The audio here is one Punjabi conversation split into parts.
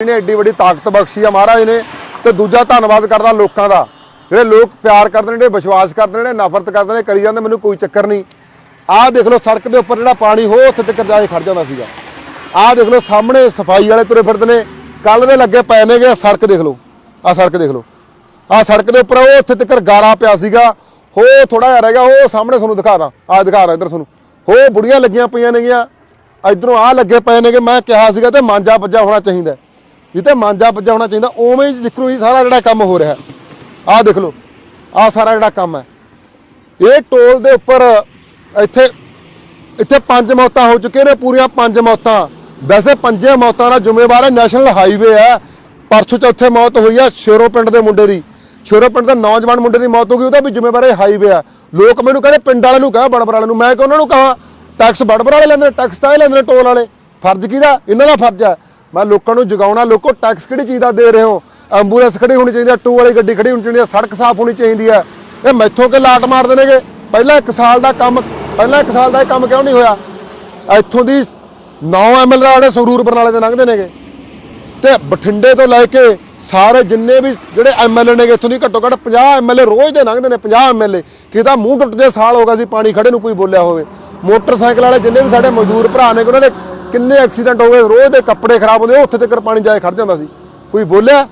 ਨੇ ਐਡੀ ਵੱਡੀ ਤਾਕਤ ਬਖਸ਼ੀ ਆ ਮਹਾਰਾਜ ਨੇ ਤੇ ਦੂਜਾ ਧੰਨਵਾਦ ਕਰਦਾ ਲੋਕਾਂ ਦਾ। ਜਿਹੜੇ ਲੋਕ ਪਿਆਰ ਕਰਦੇ ਨੇ, ਜਿਹੜੇ ਵਿਸ਼ਵਾਸ ਕਰਦੇ ਨੇ, ਜਿਹੜੇ ਨਫ਼ਰਤ ਕਰਦੇ ਨੇ, ਕਰੀ ਜਾਂਦੇ, ਮੈਨੂੰ ਕੋਈ ਚੱਕਰ ਨਹੀਂ। ਆਹ ਦੇਖ ਲਓ ਸੜਕ ਦੇ ਉੱਪਰ ਜਿਹੜਾ ਪਾਣੀ ਹੋ, ਉੱਥੇ ਤੱਕ ਜਾ ਕੇ ਖੜ ਜਾਂਦਾ ਸੀਗਾ। ਆਹ ਦੇਖ ਲਓ ਸਾਹਮਣੇ ਸਫ਼ਾਈ ਵਾਲੇ ਤੁਰੇ ਫਿਰਦੇ ਨੇ। ਕੱਲ ਦੇ ਲੱਗੇ ਪਏ ਨੇਗੇ, ਆਹ ਸੜਕ ਦੇਖ ਲਓ, ਆਹ ਸੜਕ ਦੇਖ ਲਓ। ਆਹ ਸੜਕ ਦੇ ਉੱਪਰ ਉਹ ਉੱਥੇ ਤੱਕ ਗਾਰਾ ਪਿਆ ਸੀਗਾ। ਹੋ ਥੋੜਾ ਜਿਹਾ ਰਹਿ ਗਿਆ, ਉਹ ਸਾਹਮਣੇ ਤੁਹਾਨੂੰ ਦਿਖਾਦਾ ਆਹ ਦਿਖਾ ਦਿਖਾਦਾ ਇੱਧਰ ਤੁਹਾਨੂੰ। ਹੋ, ਬੁੜੀਆਂ ਲੱਗੀਆਂ ਪਈਆਂ ਨੇਗੀਆਂ। ਇਧਰੋਂ ਆਹ ਲੱਗੇ ਪਏ ਨੇਗੇ, ਮੈਂ ਕਿਹਾ ਸੀਗਾ ਤੇ ਮਾਂਜਾ ਵੱਜਾ ਹੋਣਾ ਚਾਹੀਦਾ। ਜਿੱਤੇ ਮਾਂਜਾ ਵੱਜਾ ਹੋਣਾ ਚਾਹੀਦਾ, ਉਵੇਂ ਹੀ ਜਿਕਰੂ ਹੀ ਸਾਰਾ ਜਿਹੜਾ ਕੰਮ ਹੋ ਰਿਹਾ। ਆਹ ਦੇਖ ਲਓ, ਆਹ ਸਾਰਾ ਜਿਹੜਾ ਕੰਮ ਹੈ। ਇਹ ਟੋਲ ਦੇ ਉੱਪਰ ਇੱਥੇ ਇੱਥੇ ਪੰਜ ਮੌਤਾਂ ਹੋ ਚੁੱਕੀਆਂ ਨੇ, ਪੂਰੀਆਂ ਪੰਜ ਮੌਤਾਂ। ਵੈਸੇ ਪੰਜੇ ਮੌਤਾਂ ਦਾ ਜ਼ਿੰਮੇਵਾਰ ਹੈ, ਨੈਸ਼ਨਲ ਹਾਈਵੇ ਹੈ। ਪਰਸੋਂ ਚੌਥੇ ਮੌਤ ਹੋਈ ਆ ਸ਼ੇਰੋ ਪਿੰਡ ਦੇ ਮੁੰਡੇ ਦੀ। ਸ਼ੇਰੋ ਪਿੰਡ ਦਾ ਨੌਜਵਾਨ ਮੁੰਡੇ ਦੀ ਮੌਤ ਹੋ ਗਈ, ਉਹਦਾ ਵੀ ਜ਼ਿੰਮੇਵਾਰ ਹੈ ਹਾਈਵੇ ਆ ਲੋਕ ਮੈਨੂੰ ਕਹਿੰਦੇ, ਪਿੰਡ ਵਾਲਿਆਂ ਨੂੰ ਕਹਾਂ ਬੜਬੜ ਵਾਲਿਆਂ ਨੂੰ। ਮੈਂ ਕਿ ਉਹਨਾਂ ਨੂੰ ਕਹਾਂ ਟੈਕਸ ਬੜਬੜ ਵਾਲੇ ਲੈਂਦੇ ਨੇ ਟੈਕਸ ਤਾਂ ਇਹ ਲੈਂਦੇ ਨੇ, ਟੋਲ ਵਾਲੇ। ਫਰਜ਼ ਕਿਹਦਾ? ਇਹਨਾਂ ਦਾ ਫਰਜ਼ ਹੈ। ਮੈਂ ਲੋਕਾਂ ਨੂੰ ਜਗਾਉਣਾ, ਲੋਕੋ ਟੈਕਸ ਕਿਹੜੀ ਚੀਜ਼ ਦਾ ਦੇ ਰਹੇ ਹੋ? ਐਂਬੂਲੈਂਸ ਖੜੀ ਹੋਣੀ ਚਾਹੀਦੀ ਹੈ ਟੂ ਵਾਲੀ ਗੱਡੀ ਖੜੀ ਹੋਣੀ ਚਾਹੀਦੀ ਹੈ ਸੜਕ ਸਾਫ਼ ਹੋਣੀ ਚਾਹੀਦੀ ਹੈ ਇਹ ਮੈਥੋਂ ਕਿ ਲਾਟ ਮਾਰਦੇ ਨੇਗੇ? ਪਹਿਲਾਂ ਇੱਕ ਸਾਲ ਦਾ ਕੰਮ, ਪਹਿਲਾਂ ਇੱਕ ਸਾਲ ਦਾ ਇਹ ਕੰਮ ਕਿਉਂ ਨਹੀਂ ਹੋਇਆ? ਇੱਥੋਂ ਦੀ 9 ਐਮਐਲ ਦਾ ਜਿਹੜੇ ਸੰਗਰੂਰ ਬਰਨਾਲੇ ਦੇ ਲੰਘਦੇ ਨੇਗੇ। ਤੇ ਬਠਿੰਡੇ ਤੋਂ ਲੈ ਕੇ ਸਾਰੇ ਜਿੰਨੇ ਵੀ ਜਿਹੜੇ ਐਮਐਲਏ ਨੇਗੇ, ਇੱਥੋਂ ਦੀ ਘੱਟੋ ਘੱਟ 50 ਐਮਐਲਏ ਰੋਜ਼ ਦੇ ਲੰਘਦੇ ਨੇ 50 ਐਮਐਲਏ ਕਿਤਾ ਮੂੰਹ ਟੁੱਟਦੇ ਸਾਲ ਹੋ ਗਿਆ ਸੀ, ਪਾਣੀ ਖੜੇ ਨੂੰ ਕੋਈ ਬੋਲਿਆ ਹੋਵੇ। ਮੋਟਰਸਾਈਕਲ ਵਾਲੇ ਜਿੰਨੇ ਵੀ ਸਾਡੇ ਮਜ਼ਦੂਰ ਭਰਾ ਨੇ, ਉਹਨਾਂ ਦੇ ਕਿੰਨੇ ਐਕਸੀਡੈਂਟ ਹੋ ਗਏ ਰੋਜ਼ ਦੇ ਕੱਪੜੇ ਖਰਾਬ ਹੁੰਦੇ ਉੱਥੇ ਤੱਕ ਪਾਣੀ ਜਾਏ ਖੜ ਜਾਂਦਾ ਸੀ। ਕੋਈ ਬੋਲਿਆ?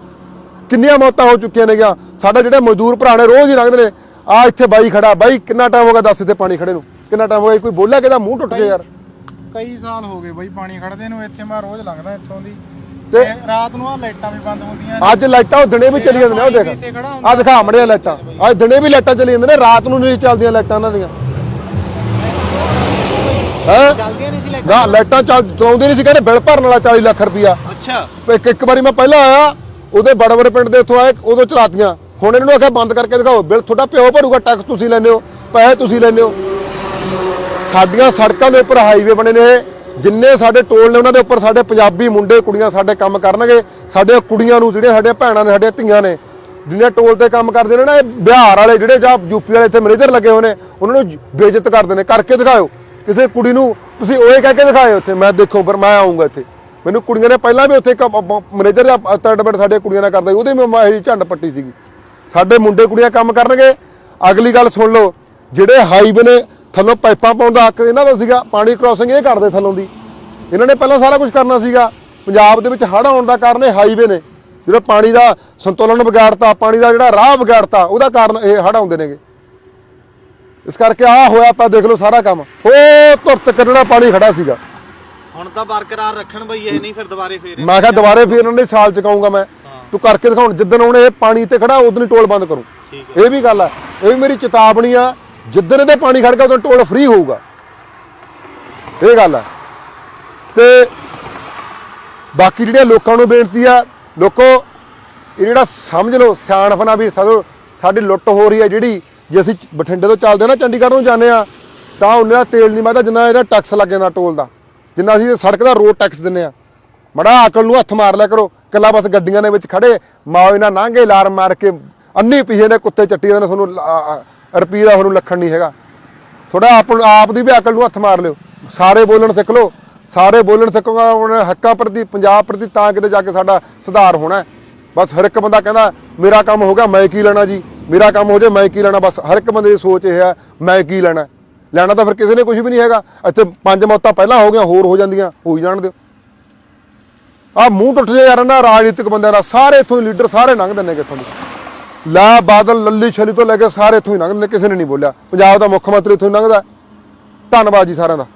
ਕਿੰਨੀਆਂ ਮੌਤਾਂ ਹੋ ਚੁੱਕੀਆਂ ਨੇਗੀਆਂ ਸਾਡੇ ਜਿਹੜੇ ਮਜ਼ਦੂਰ ਭਰਾ ਨੇ ਰੋਜ਼ ਹੀ ਲੰਘਦੇ ਨੇ ਆ ਇੱਥੇ ਬਾਈ ਖੜਾ। ਬਾਈ ਕਿੰਨਾ ਟਾਈਮ ਹੋ ਗਿਆ ਦੱਸ ਇੱਥੇ ਪਾਣੀ ਖੜੇ ਨੂੰ? ਕਿੰਨਾ ਟਾਈਮ ਹੋ ਗਿਆ? ਕੋਈ ਬੋਲਿਆ ਕਿਹਦਾ? ਮੂੰਹ ਟੁੱਟ ਗਿਆ ਯਾਰ। ਕਈ ਸਾਲ ਹੋ ਗਏ ਬਈ ਪਾਣੀ ਖੜਦੇ ਨੂੰ ਇੱਥੇ ਮੈਂ ਰੋਜ਼ ਲੰਘਦਾ ਇੱਥੋਂ ਦੀ। ਤੇ- ਰਾਤ ਨੂੰ ਆ ਲਾਈਟਾਂ ਵੀ ਬੰਦ ਹੁੰਦੀਆਂ ਨੇ। ਅੱਜ ਲਾਈਟਾਂ ਉਹ ਦਿਨੇ ਵੀ ਚੱਲੀ ਜਾਂਦੀਆਂ ਨੇ ਉਹ ਦੇਖ। ਆ ਦਿਖਾ ਮੜਿਆ ਲਾਈਟਾਂ। ਅੱਜ ਦਿਨੇ ਵੀ ਲਾਈਟਾਂ ਚੱਲੀ ਜਾਂਦੀਆਂ ਨੇ ਰਾਤ ਨੂੰ ਨਹੀਂ ਚੱਲਦੀਆਂ ਲਾਈਟਾਂ ਉਹਨਾਂ ਦੀਆਂ। ਹੈ? ਚੱਲਦੀਆਂ ਨਹੀਂ ਨਾ ਲਾਈਟਾਂ ਚੱਲ ਚਲਾਉਂਦੇ ਨਹੀਂ ਸੀ ਕਹਿੰਦੇ ਬਿੱਲ ਭਰਨ ਵਾਲਾ 40 ਲੱਖ ਰੁਪਿਆ ਅੱਛਾ। ਇੱਕ ਇੱਕ ਵਾਰੀ ਮੈਂ ਪਹਿਲਾਂ ਆਇਆ ਉਹਦੇ ਬੜਵਰ ਪਿੰਡ ਦੇ ਉੱਥੋਂ ਆਏ ਉਦੋਂ ਚਲਾਤੀਆਂ। ਹੁਣ ਇਹਨਾਂ ਨੂੰ ਆਖਿਆ ਬੰਦ ਕਰਕੇ ਦਿਖਾਓ ਬਿੱਲ ਤੁਹਾਡਾ ਪਿਓ ਭਰੂਗਾ ਟੈਕਸ ਤੁਸੀਂ ਲੈਂਦੇ ਹੋ ਪੈਸੇ ਤੁਸੀਂ ਲੈਂਦੇ ਹੋ। ਸਾਡੀਆਂ ਸੜਕਾਂ ਦੇ ਉੱਪਰ ਹਾਈਵੇ ਬਣੇ ਨੇ ਜਿੰਨੇ ਸਾਡੇ ਟੋਲ ਨੇ ਉਹਨਾਂ ਦੇ ਉੱਪਰ ਸਾਡੇ ਪੰਜਾਬੀ ਮੁੰਡੇ ਕੁੜੀਆਂ ਸਾਡੇ ਕੰਮ ਕਰਨਗੇ ਸਾਡੇ ਕੁੜੀਆਂ ਨੂੰ ਜਿਹੜੀਆਂ ਸਾਡੀਆਂ ਭੈਣਾਂ ਨੇ ਸਾਡੀਆਂ ਧੀਆਂ ਨੇ ਜਿਹਨੇ ਟੋਲ ਤੇ ਕੰਮ ਕਰਦੇ ਨੇ ਨਾ ਇਹ ਬਿਹਾਰ ਵਾਲੇ ਜਿਹੜੇ ਜਾਂ ਯੂਪੀ ਵਾਲੇ ਇੱਥੇ ਮੈਨੇਜਰ ਲੱਗੇ ਹੋਏ ਨੇ ਉਹਨਾਂ ਨੂੰ ਬੇਇੱਜ਼ਤ ਕਰਦੇ ਨੇ ਕਰਕੇ ਦਿਖਾਓ। ਕਿਸੇ ਕੁੜੀ ਨੂੰ ਤੁਸੀਂ ਓਏ ਕਹਿ ਕੇ ਦਿਖਾਏ ਉੱਥੇ। ਮੈਂ ਦੇਖੋ ਪਰ ਮੈਂ ਆਉਂਗਾ ਇੱਥੇ। ਮੈਨੂੰ ਕੁੜੀਆਂ ਨੇ ਪਹਿਲਾਂ ਵੀ ਉੱਥੇ ਮੈਨੇਜਰ ਜਾਂ ਸਾਡੇ ਕੁੜੀਆਂ ਨਾਲ ਕਰਦਾ ਸੀ, ਉਹਦੇ ਮੈਂ ਇਹ ਝੰਡ ਪੱਟੀ ਸੀਗੀ। ਸਾਡੇ ਮੁੰਡੇ ਕੁੜੀਆਂ ਕੰਮ ਕਰਨਗੇ। ਅਗਲੀ ਗੱਲ ਸੁਣ ਲਓ ਜਿਹੜੇ ਹਾਈਵੇ ਨੇ ਥੱਲੋਂ ਪਾਈਪਾਂ ਪਾਉਣ ਦਾ ਹੱਕ ਇਹਨਾਂ ਦਾ ਸੀਗਾ ਪਾਣੀ ਕ੍ਰਾਸਿੰਗ ਇਹ ਕਰਦੇ ਥੱਲੋਂ ਦੀ। ਇਹਨਾਂ ਨੇ ਪਹਿਲਾਂ ਸਾਰਾ ਕੁਝ ਕਰਨਾ ਸੀਗਾ। ਪੰਜਾਬ ਦੇ ਵਿੱਚ ਹੜ੍ਹ ਆਉਣ ਦਾ ਕਾਰਨ ਇਹ ਹਾਈਵੇ ਨੇ। ਜਿਹੜਾ ਪਾਣੀ ਦਾ ਸੰਤੁਲਨ ਵਿਗਾੜਤਾ ਪਾਣੀ ਦਾ ਜਿਹੜਾ ਰਾਹ ਵਿਗਾੜਤਾ ਉਹਦਾ ਕਾਰਨ ਇਹ ਹੜ੍ਹ ਆਉਂਦੇ ਨੇਗੇ। ਇਸ ਕਰਕੇ ਆ ਹੋਇਆ ਆਪਾਂ ਦੇਖ ਲਓ ਸਾਰਾ ਕੰਮ। ਉਹ ਧੁਰਤ ਕੱਢਣਾ ਪਾਣੀ ਖੜਾ ਸੀਗਾ। ਹੁਣ ਤਾਂ ਬਰਕਰਾਰ ਰੱਖਣ ਬਈ ਇਹ ਨਹੀਂ ਫਿਰ ਦੁਬਾਰੇ ਫੇਰ ਮੈਂ ਕਿਹਾ ਦੁਬਾਰੇ ਫੇਰ ਇਹਨਾਂ ਦੇ ਸਾਲ ਚਕਾਉਂਗਾ ਮੈਂ। ਤੂੰ ਕਰਕੇ ਦਿਖਾਉਣ ਜਿੱਦਣ ਹੁਣ ਇਹ ਪਾਣੀ ਤੇ ਖੜਾ ਉਦੋਂ ਹੀ ਟੋਲ ਬੰਦ ਕਰੂੰ। ਇਹ ਵੀ ਗੱਲ ਹੈ ਇਹ ਵੀ ਮੇਰੀ ਚੇਤਾਵਨੀ ਆ ਜਿੱਦਣ ਇਹਦੇ ਪਾਣੀ ਖੜ ਗਿਆ ਉਦੋਂ ਟੋਲ ਫ੍ਰੀ ਹੋਊਗਾ। ਇਹ ਗੱਲ ਹੈ ਤੇ ਬਾਕੀ ਜਿਹੜੀਆਂ ਲੋਕਾਂ ਨੂੰ ਬੇਨਤੀ ਆ ਲੋਕੋ ਇਹ ਜਿਹੜਾ ਸਮਝ ਲਓ ਸਿਆਣਪਨਾ ਵੀ ਸਾਡੀ ਲੁੱਟ ਹੋ ਰਹੀ ਹੈ ਜਿਹੜੀ ਜੇ ਅਸੀਂ ਬਠਿੰਡੇ ਤੋਂ ਚੱਲਦੇ ਨਾ, ਚੰਡੀਗੜ੍ਹ ਨੂੰ ਜਾਂਦੇ ਆ ਤਾਂ ਉਹਨਾਂ ਦਾ ਤੇਲ ਨਹੀਂ ਮਾਦਾ ਜਿੰਨਾ ਇਹਦਾ ਟੈਕਸ ਲੱਗ ਜਾਂਦਾ ਟੋਲ ਦਾ। ਜਿੰਨਾ ਅਸੀਂ ਸੜਕ ਦਾ ਰੋਡ ਟੈਕਸ ਦਿੰਨੇ ਆ ਮੜਾ ਆਕਲ ਨੂੰ ਹੱਥ ਮਾਰ ਲਿਆ ਕਰੋ ਕੱਲਾ ਬਸ ਗੱਡੀਆਂ ਦੇ ਵਿੱਚ ਖੜੇ, ਮਾਓ ਇਹਨਾਂ ਨਾਂਗੇ ਲਾਰ ਮਾਰ ਕੇ, ਅੰਨੀ ਪਿਛੇ ਦੇ ਕੁੱਤੇ ਚੱਟੀ ਜਾਂਦੇ ਨੇ, ਤੁਹਾਨੂੰ ਰੁਪਈਏ ਦਾ ਤੁਹਾਨੂੰ ਲੱਖਣ ਨਹੀਂ ਹੈਗਾ। ਥੋੜਾ ਆਪ ਆਪ ਦੀ ਵੀ ਅਕਲ ਨੂੰ ਹੱਥ ਮਾਰ ਲਿਓ। ਸਾਰੇ ਬੋਲਣ ਸਿੱਖ ਲਓ। ਸਾਰੇ ਬੋਲਣ ਸਿੱਖੋਗਾ ਆਪਣੇ ਹੱਕਾਂ ਪ੍ਰਤੀ, ਪੰਜਾਬ ਪ੍ਰਤੀ ਤਾਂ ਕਿਤੇ ਜਾ ਕੇ ਸਾਡਾ ਸੁਧਾਰ ਹੋਣਾ ਬਸ ਹਰ ਇੱਕ ਬੰਦਾ ਕਹਿੰਦਾ, ਮੇਰਾ ਕੰਮ ਹੋ ਗਿਆ, ਮੈਂ ਕੀ ਲੈਣਾ ਜੀ? ਮੇਰਾ ਕੰਮ ਹੋ ਜਾਏ, ਮੈਂ ਕੀ ਲੈਣਾ? ਬਸ ਹਰ ਇੱਕ ਬੰਦੇ ਦੀ ਸੋਚ ਇਹ ਹੈ, ਮੈਂ ਕੀ ਲੈਣਾ? ਲੈਣਾ ਤਾਂ ਫਿਰ ਕਿਸੇ ਨੇ ਕੁਝ ਵੀ ਨਹੀਂ ਹੈਗਾ। ਇੱਥੇ ਪੰਜ ਮੌਤਾਂ ਪਹਿਲਾਂ ਹੋ ਗਈਆਂ, ਹੋਰ ਹੋ ਜਾਂਦੀਆਂ ਹੋਈ ਜਾਣ ਦਿਓ। ਆ ਮੂੰਹ ਟੁੱਟ ਜਾ ਯਾਰ ਨਾ ਰਾਜਨੀਤਿਕ ਬੰਦਿਆਂ ਦਾ, ਸਾਰੇ ਇੱਥੋਂ ਲੀਡਰ ਸਾਰੇ ਲੰਘਦੇ ਨੇ ਕਿੱਥੋਂ ਦੀ? ਲਾ ਬਾਦਲ, ਲੱਲੀ ਛਲੀ ਤੋਂ ਲੈ ਕੇ ਸਾਰੇ ਇੱਥੋਂ ਹੀ ਲੰਘਦੇ ਨੇ, ਕਿਸੇ ਨੇ ਨਹੀਂ ਬੋਲਿਆ। ਪੰਜਾਬ ਦਾ ਮੁੱਖ ਮੰਤਰੀ ਇੱਥੋਂ ਹੀ ਲੰਘਦਾ। ਧੰਨਵਾਦ ਜੀ ਸਾਰਿਆਂ ਦਾ।